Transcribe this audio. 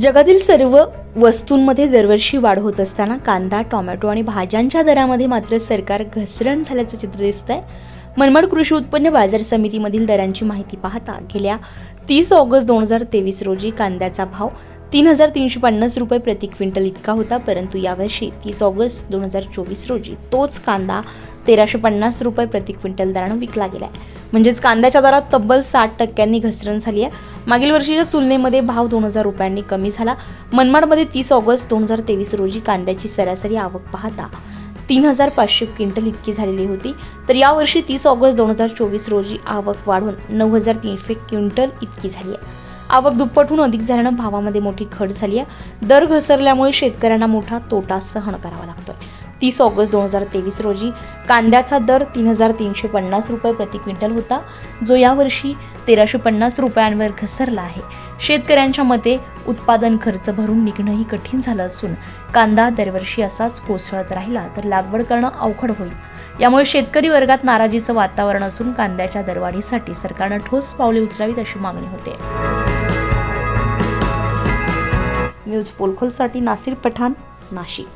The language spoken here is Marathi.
जगातील सर्व वस्तूंमध्ये दरवर्षी वाढ होत असताना कांदा टोमॅटो आणि भाज्यांच्या दरामध्ये मात्र सरकार घसरण झाल्याचं चित्र दिसतंय. मनमाड कृषी उत्पन्न बाजार समितीमधील दरांची माहिती पाहता गेल्या तीस ऑगस्ट दोन हजार तेवीस रोजी कांद्याचा भाव तीन हजार तीनशे पन्नास रुपये प्रति क्विंटल इतका होता परंतु यावर्षी तीस ऑगस्ट दोन हजार चोवीस रोजी तोच कांदा तेराशे पन्नास रुपये प्रति क्विंटल दरानं विकला गेला आहे म्हणजेच कांद्याच्या दरात तब्बल साठ टक्क्यांनी घसरण झाली आहे. मागील वर्षीच्या तुलनेमध्ये भाव दोन हजार रुपयांनी कमी झाला. मनमाडमध्ये तीस ऑगस्ट दोन हजार तेवीस रोजी कांद्याची सरासरी आवक पाहता तीन हजार पाचशे क्विंटल इतकी झालेली होती. तर यावर्षी तीस ऑगस्ट दोन हजार चोवीस रोजी आवक वाढून नऊ हजार तीनशे क्विंटल इतकी झाली आहे. आवक दुप्पटहून अधिक झाल्यानं भावामध्ये मोठी घट झाली आहे. दर घसरल्यामुळे शेतकऱ्यांना मोठा तोटा सहन करावा लागतोय. तीस ऑगस्ट दोन हजार तेवीस रोजी कांद्याचा दर तीन हजार तीनशे पन्नास रुपये प्रति क्विंटल होता जो यावर्षी तेराशे पन्नास रुपयांवर घसरला आहे. शेतकऱ्यांच्या मते उत्पादन खर्च भरून निघणंही कठीण झालं असून कांदा दरवर्षी असाच कोसळत राहिला तर लागवड करणं अवघड होईल. यामुळे शेतकरी वर्गात नाराजीचं वातावरण असून कांद्याच्या दरवाढीसाठी सरकारनं ठोस पावले उचलावीत अशी मागणी होते. न्यूज पोलखोलसाठी नासिर पठाण नाशिक.